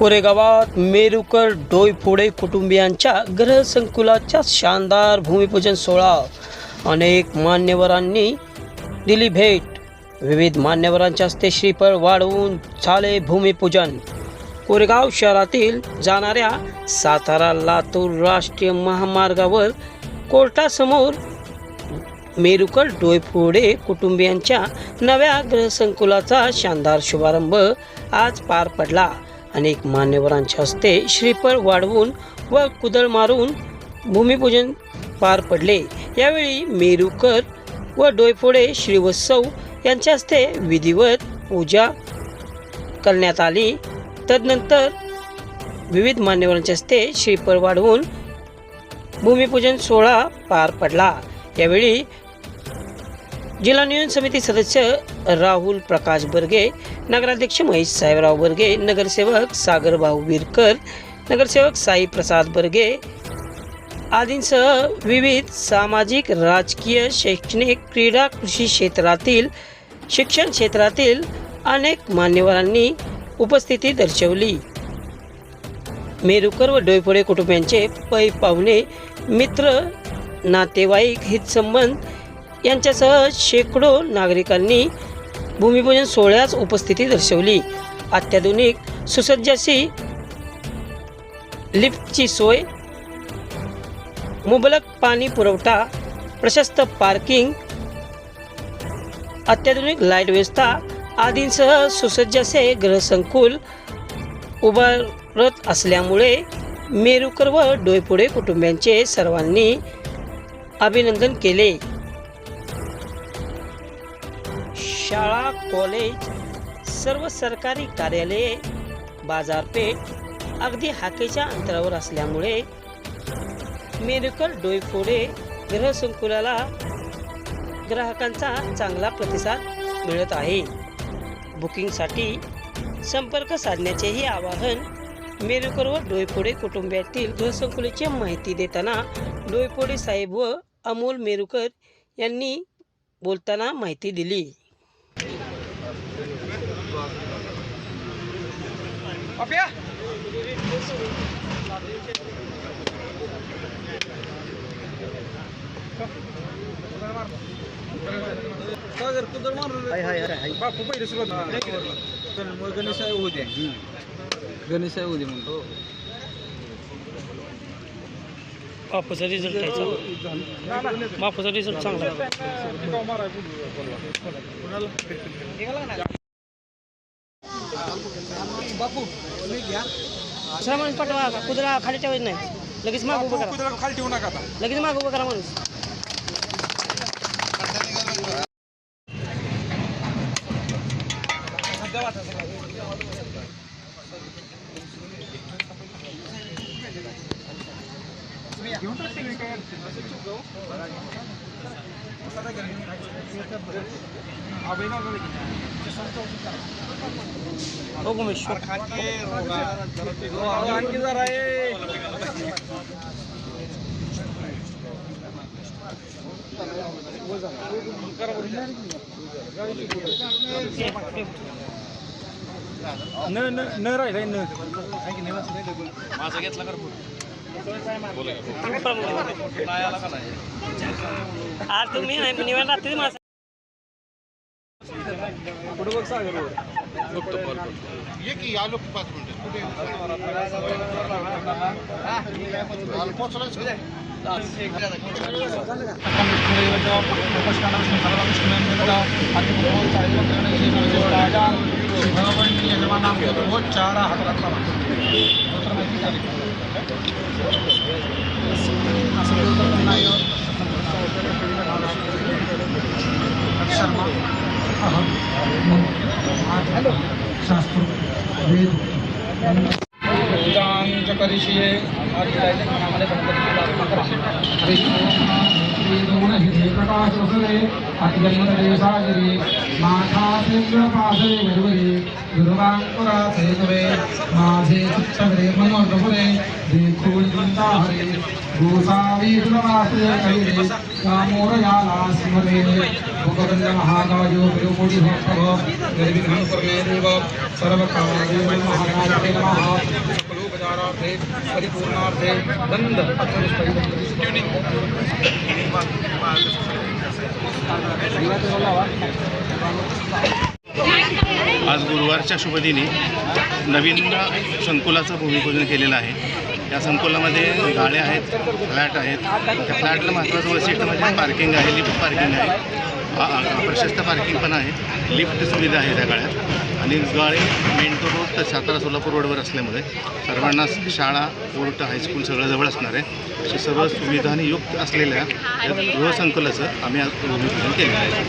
कोरेगावात मेरुकर डोईफोडे कुटुंबियांच्या ग्रहसंकुलाच्या शानदार भूमिपूजन सोहळा. अनेक मान्यवरांनी दिली भेट. विविध मान्यवरांच्या हस्ते श्रीफळ वाढवून झाले भूमिपूजन. कोरेगाव शहरातील जाणाऱ्या सातारा लातूर राष्ट्रीय महामार्गावर कोर्टासमोर मेरुकर डोयफोडे कुटुंबियांच्या नव्या ग्रहसंकुलाचा शानदार शुभारंभ आज पार पडला. अनेक मान्यवरांच्या हस्ते श्रीफळ वाढवून व कुदळ मारून भूमिपूजन पार पडले. यावेळी मेरुकर व डोयफोडे श्रीवत्सव यांच्या हस्ते विधिवत पूजा करण्यात आली. तदनंतर विविध मान्यवरांच्या हस्ते श्रीफळ वाढवून भूमिपूजन सोहळा पार पडला. यावेळी जिल्हा नियोजन समिती सदस्य राहुल प्रकाश बर्गे नगराध्यक्ष महेश साहेबराव बर्गे नगरसेवक सागरभाऊ विरकर नगरसेवक साई प्रसाद बर्गे आदींसह विविध सामाजिक राजकीय शैक्षणिक क्रीडा कृषी क्षेत्रातील शिक्षण क्षेत्रातील अनेक मान्यवरांनी उपस्थिती दर्शवली. मेरुकर व डोयफोडे कुटुंबियांचे पै पाहुणे मित्र नातेवाईक हितसंबंध यांच्यासह शेकडो नागरिकांनी भूमिपूजन सोहळ्यास उपस्थिती दर्शवली. अत्याधुनिक सुसज्ज अशी लिफ्टची सोय मुबलक पाणी पुरवठा प्रशस्त पार्किंग अत्याधुनिक लाइट व्यवस्था आदींसह सुसज्ज असे ग्रहसंकुल उभारत असल्यामुळे मेरुकर व डोयपुडे कुटुंबियांचे सर्वांनी अभिनंदन केले. शाळा कॉलेज सर्व सरकारी कार्यालये बाजारपेठ अगदी हाकेच्या अंतरावर असल्यामुळे मेरुकर डोईफोडे ग्रहसंकुलाला ग्राहकांचा चांगला प्रतिसाद मिळत आहे. बुकिंगसाठी संपर्क साधण्याचेही आवाहन मेरुकर व डोईफोडे कुटुंबातील गृहसंकुलाची माहिती देताना डोईफोडे साहेब व अमोल मेरुकर यांनी बोलताना माहिती दिली. सागर कुदर मारलं बापू पहिले सुरुवात मग गणेश आहे उद्या गणेश आहे उद्या म्हणतो बापूचा रिझल्ट घ्यायचा बापूचा रिझल्ट चांगला आहे. बापू घ्या. दुसरा माणूस पाठवा कुदरा खाली ठेवायचं नाही. लगेच माग उभं करा. कुदर खाली ठेवू नका आता. लगेच माग उभं करा माणूस. हो उमेश आणखी जरा आहे न न न राहिलाय न आज तुम्ही नाही निवांत रात्री माझा पुढे बघ सागर ये की आलो की पाच मिनिटं. पोचलाच चारा हॅलो शास्त्र वेद पूजांच करिष्ये मनामध्ये प्रकाशे अतिजन्मदेशागिरी माठासेन्द्रपाशे गडवरे गुरुवाङ्कुरासेजवे माझे चित्तवरे मनोजपुरे देखूजिन्ताहरे गोसावीसुरवासुरे कलिरे कामोरयालास्मरे भगवन्द महागायो प्रियोमुडि भक्तव निर्विघ्नं कुर्मे देव सर्वकार्ये महागाये नमः सकलोपचारार्थे परिपूर्णार्थे दण्ड ट्यूनिंग गुरुवारच्या शुभदिनी नवीन संकुलाचं भूमिपूजन केलेलं आहे. या संकुलामध्ये गाड्या आहेत फ्लॅट आहेत. त्या फ्लॅटला महत्त्वाचं वैशिष्ट्य म्हणजे पार्किंग आहे लिफ्ट पार्किंग आहे. प्रशस्त पार्किंग पण आहे. लिफ्ट सुविधा आहे त्या गाड्यात. आणि गाडी मेन तो रोड तर सातारा सोलापूर रोडवर असल्यामुळे सर्वांना शाळा कोर्ट हायस्कूल सगळं जवळ असणार आहे. अशा सर्व सुविधांनी युक्त असलेल्या या गृहसंकुलाचं आम्ही आज भूमिपूजन केलेलं आहे.